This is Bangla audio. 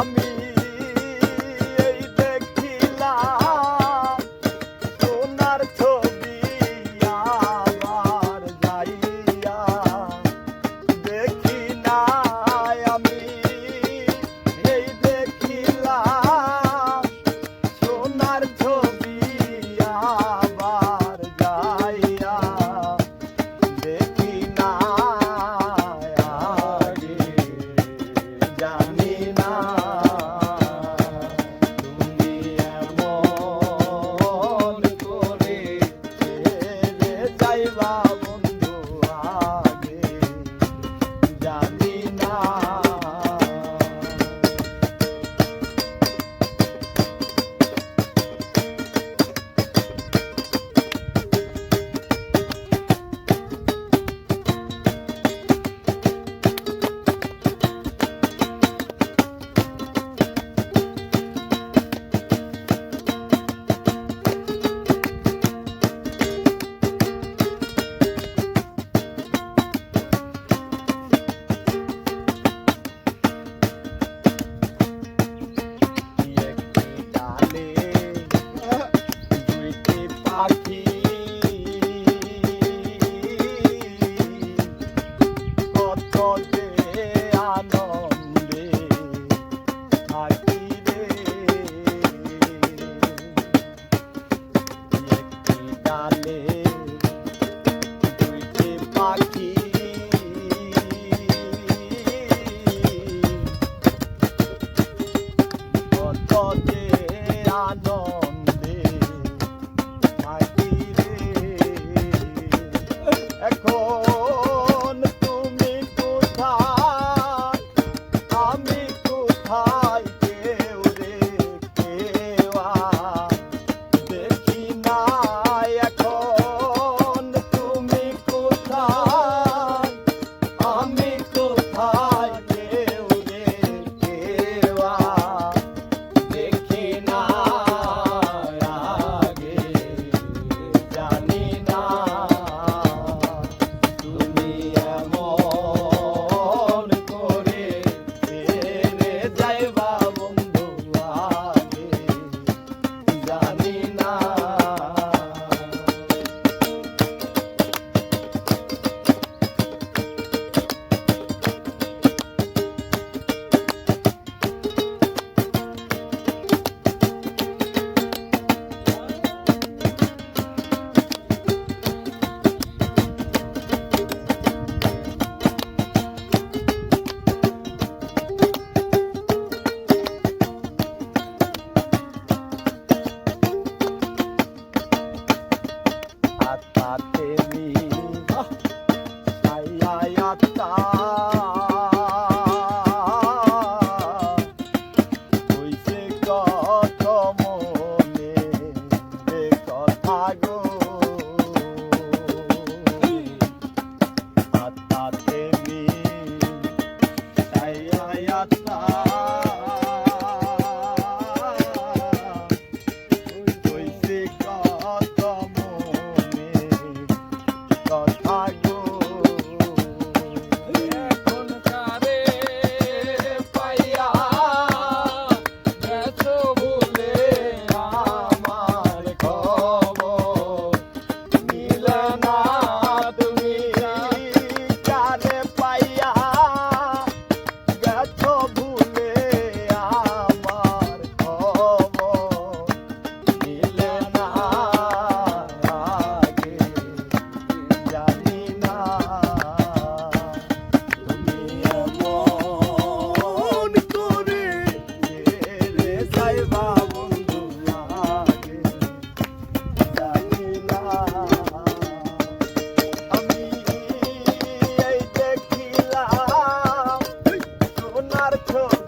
আমি এই দেখিলাম, সোনার ছবি আমার যাইয়া দেখি না আমি, এই দেখিলাম, সোনার ছবি আমার যাইয়া দেখি না জানি না heart. tongue.